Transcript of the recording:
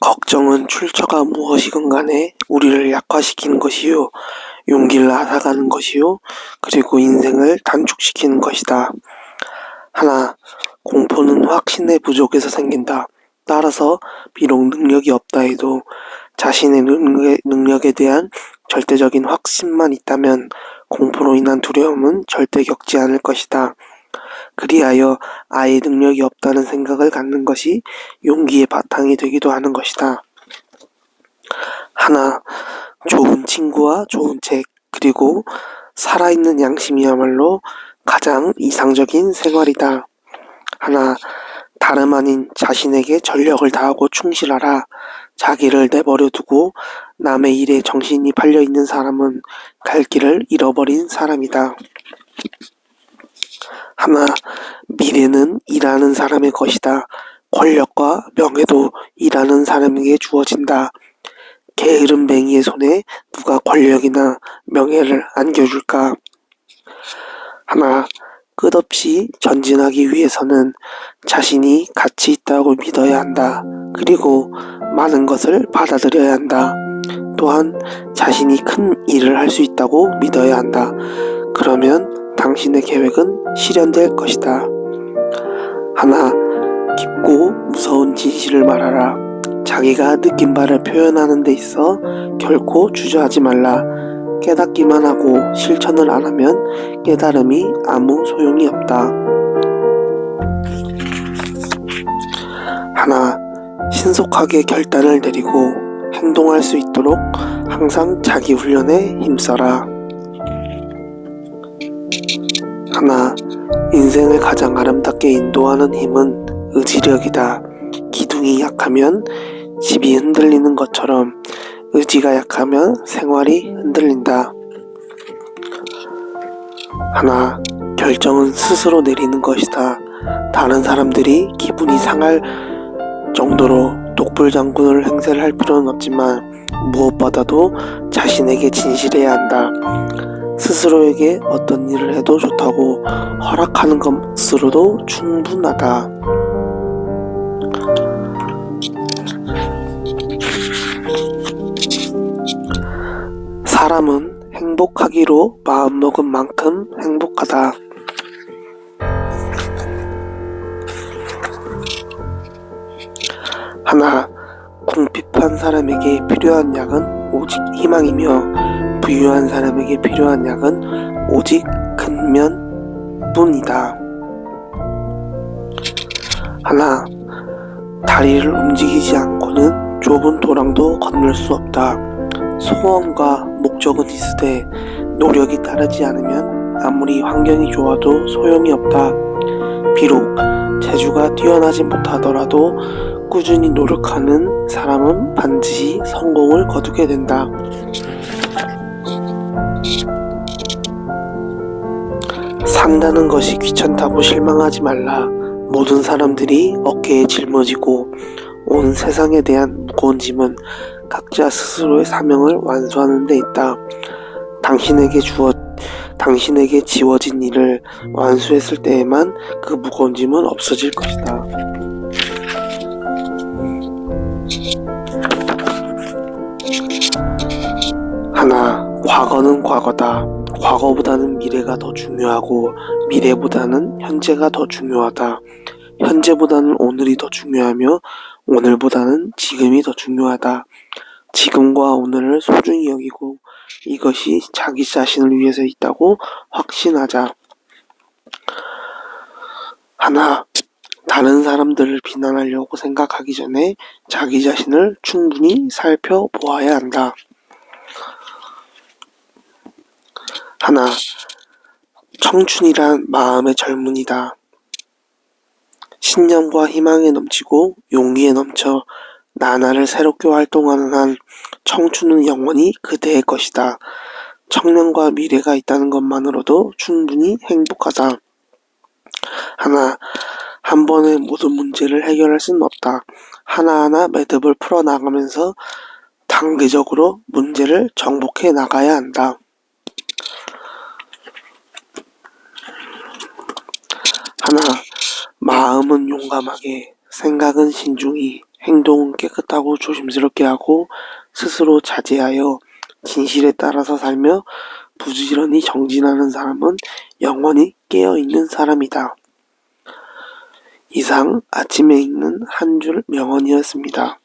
걱정은 출처가 무엇이건 간에 우리를 약화시키는 것이요. 용기를 앗아가는 것이요. 그리고 인생을 단축시키는 것이다. 하나, 공포는 확신의 부족에서 생긴다. 따라서 비록 능력이 없다 해도 자신의 능력에, 대한 절대적인 확신만 있다면 공포로 인한 두려움은 절대 겪지 않을 것이다. 그리하여 아예 능력이 없다는 생각을 갖는 것이 용기의 바탕이 되기도 하는 것이다. 하나, 좋은 친구와 좋은 책, 그리고 살아있는 양심이야말로 가장 이상적인 생활이다. 하나, 다름 아닌 자신에게 전력을 다하고 충실하라. 자기를 내버려 두고 남의 일에 정신이 팔려 있는 사람은 갈 길을 잃어버린 사람이다. 하나, 미래는 일하는 사람의 것이다. 권력과 명예도 일하는 사람에게 주어진다. 게으른 뱅이의 손에 누가 권력이나 명예를 안겨줄까? 하나, 끝없이 전진하기 위해서는 자신이 가치 있다고 믿어야 한다. 그리고 많은 것을 받아들여야 한다. 또한 자신이 큰 일을 할 수 있다고 믿어야 한다. 그러면 당신의 계획은 실현될 것이다. 하나, 깊고 무서운 진실을 말하라. 자기가 느낀 바를 표현하는 데 있어 결코 주저하지 말라. 깨닫기만 하고 실천을 안 하면 깨달음이 아무 소용이 없다. 하나, 신속하게 결단을 내리고 행동할 수 있도록 항상 자기 훈련에 힘써라. 하나, 인생을 가장 아름답게 인도하는 힘은 의지력이다. 기둥이 약하면 집이 흔들리는 것처럼 의지가 약하면 생활이 흔들린다. 하나, 결정은 스스로 내리는 것이다. 다른 사람들이 기분이 상할 정도로 독불장군을 행세를 할 필요는 없지만 무엇보다도 자신에게 진실해야 한다. 스스로에게 어떤 일을 해도 좋다고 허락하는 것으로도 충분하다. 사람은 행복하기로 마음먹은 만큼 행복하다. 하나, 궁핍한 사람에게 필요한 약은 오직 희망이며 부유한 사람에게 필요한 약은 오직 근면 뿐이다. 하나, 다리를 움직이지 않고는 좁은 도랑도 건널 수 없다. 소원과 목적은 있으되 노력이 따르지 않으면 아무리 환경이 좋아도 소용이 없다. 비록 재주가 뛰어나지 못하더라도 꾸준히 노력하는 사람은 반드시 성공을 거두게 된다. 산다는 것이 귀찮다고 실망하지 말라. 모든 사람들이 어깨에 짊어지고 온 세상에 대한 무거운 짐은 각자 스스로의 사명을 완수하는 데 있다. 당신에게 주어 당신에게 지워진 일을 완수했을 때에만 그 무거운 짐은 없어질 것이다. 과거는 과거다. 과거보다는 미래가 더 중요하고 미래보다는 현재가 더 중요하다. 현재보다는 오늘이 더 중요하며 오늘보다는 지금이 더 중요하다. 지금과 오늘을 소중히 여기고 이것이 자기 자신을 위해서 있다고 확신하자. 하나, 다른 사람들을 비난하려고 생각하기 전에 자기 자신을 충분히 살펴보아야 한다. 하나, 청춘이란 마음의 젊은이다. 신념과 희망에 넘치고 용기에 넘쳐 나날을 새롭게 활동하는 한 청춘은 영원히 그대의 것이다. 청년과 미래가 있다는 것만으로도 충분히 행복하다. 하나, 한 번에 모든 문제를 해결할 수는 없다. 하나하나 매듭을 풀어나가면서 단계적으로 문제를 정복해 나가야 한다. 하나, 마음은 용감하게, 생각은 신중히, 행동은 깨끗하고 조심스럽게 하고 스스로 자제하여 진실에 따라서 살며 부지런히 정진하는 사람은 영원히 깨어있는 사람이다. 이상 아침에 읽는 한 줄 명언이었습니다.